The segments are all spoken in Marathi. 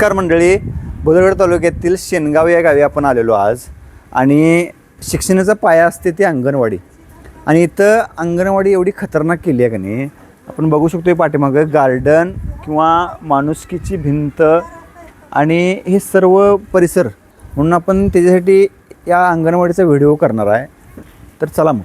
नमस्कार मंडळी. भुदरगड तालुक्यातील शेनगाव या गावी आपण आलेलो आज. आणि शिक्षणाचा पाया असते ती अंगणवाडी. आणि इथं अंगणवाडी एवढी खतरनाक केली आहे का नाही? आपण बघू शकतो पाठीमागं गार्डन किंवा माणुसकीची भिंत आणि हे सर्व परिसर. म्हणून आपण त्याच्यासाठी या अंगणवाडीचा व्हिडिओ करणार आहे. तर चला मग.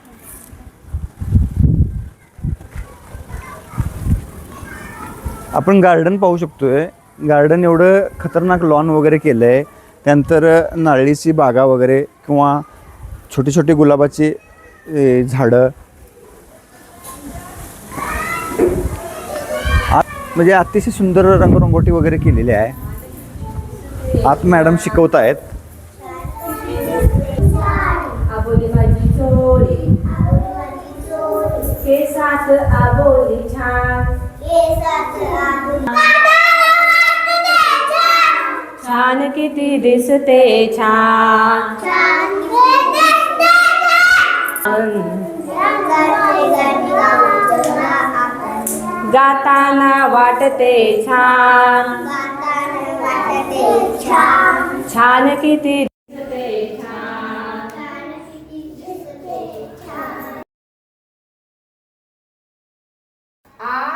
आपण गार्डन पाहू शकतोय. गार्डन एवढं खतरनाक लॉन वगैरे केलं आहे त्यानंतर नारळीची बागा वगैरे किंवा छोटी छोटी गुलाबाची झाडं. आत म्हणजे अतिशय सुंदर रंगरंगोटी वगैरे केलेली आहे. आत मॅडम शिकवत आहेत आबोली आबोली छान किती दिसते छान. गाताना वाटते छान. छान किती आ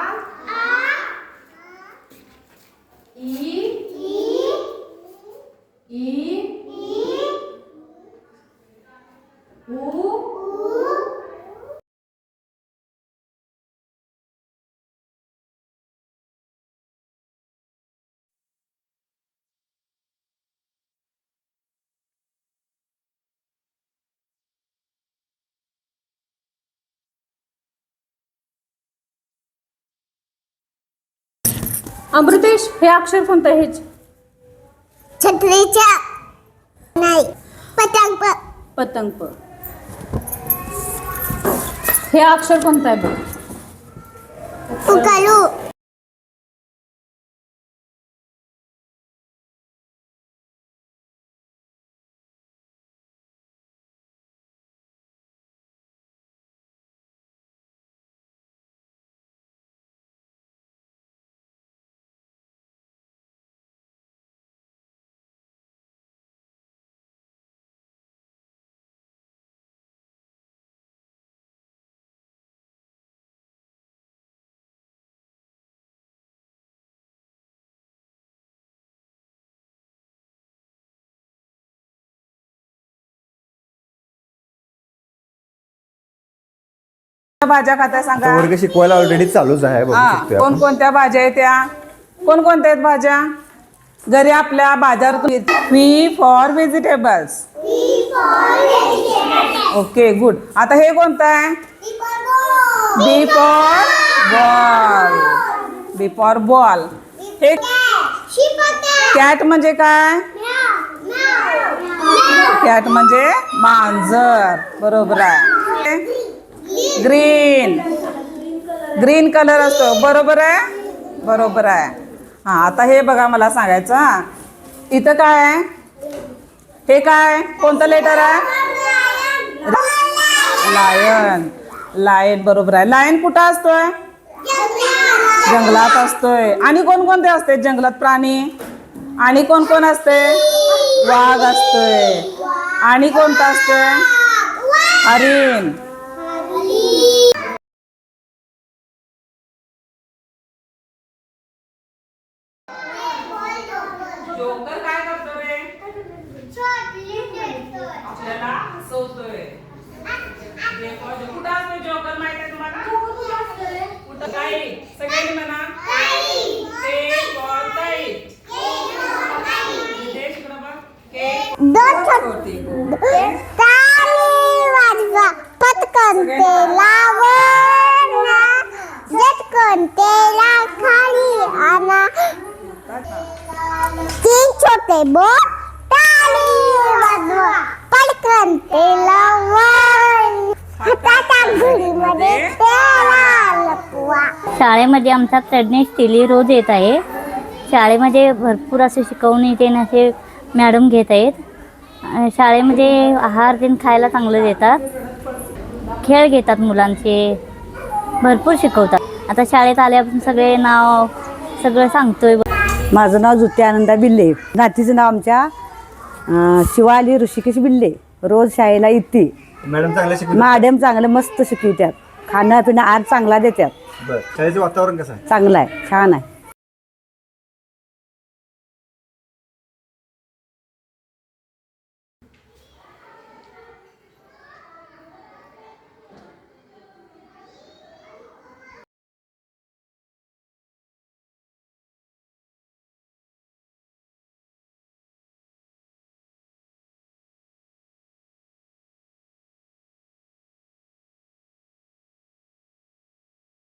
अमृतेश हे अक्षर कोणतं आहे हे छत्रीच्या नाही पतंग. पतंग. हे अक्षर कोणतं आहे बघ? उकालू भाज्या खाता सांगा? वर्ग शिकवायला ऑलरेडी चालूच आहे बघू शकतोय आपण. कोणकोणत्या भाज्या आहेत त्या? कोणकोणत्या आहेत भाज्या? घरी आपल्या बाजारातून V for vegetables okay good आता हे कोणतं आहे? B for ball B for ball हे कॅट म्हणजे काय? कॅट म्हणजे मांजर. बरोबर आहे. ग्रीन ग्रीन कलर असतो. बरोबर आहे? बरोबर आहे. हां आता हे बघा मला सांगायचं हां. इथं काय आहे? हे काय? कोणतं लेटर आहे? लायन लायन बरोबर आहे. लायन कुठं असतोय? जंगलात असतोय. आणि कोणकोणते असते? जंगलात प्राणी. आणि कोण कोण असते? वाघ असतोय. आणि कोणतं असतोय? हरिण जोकर काय करतो रे आपल्याला हसवतोय कुठं असतो जोकर माहिती आहे तुम्हाला? कुठं? काय सगळ्यांनी म्हणा. ते पटकन तेला वरना झटकन तेला खाली आणा. तीन छोटे बोट. ताली वाजवा. पटकन शाळेमध्ये आमचा प्रज्ञेश तेली रोज येत आहे. शाळेमध्ये भरपूर असे शिकवणी ते असे मॅडम घेत आहेत. शाळेमध्ये आहार ते खायला चांगलं देतात. खेळ घेतात मुलांचे. भरपूर शिकवतात. आता शाळेत आल्यापासून सगळे नाव सगळं सांगतोय. माझं नाव जुत्ती आनंदा बिल्ले. नातीचं नाव आमच्या शिवाली ऋषिकेश बिल्ले रोज शाळेला येते मॅडम चांगल्या शिकवतात? मॅडम चांगलं मस्त शिकवित्यात खाणं पिणं आर चांगला देतात. बरं. शाळेचं वातावरण कसं आहे? चांगलं आहे. छान आहे.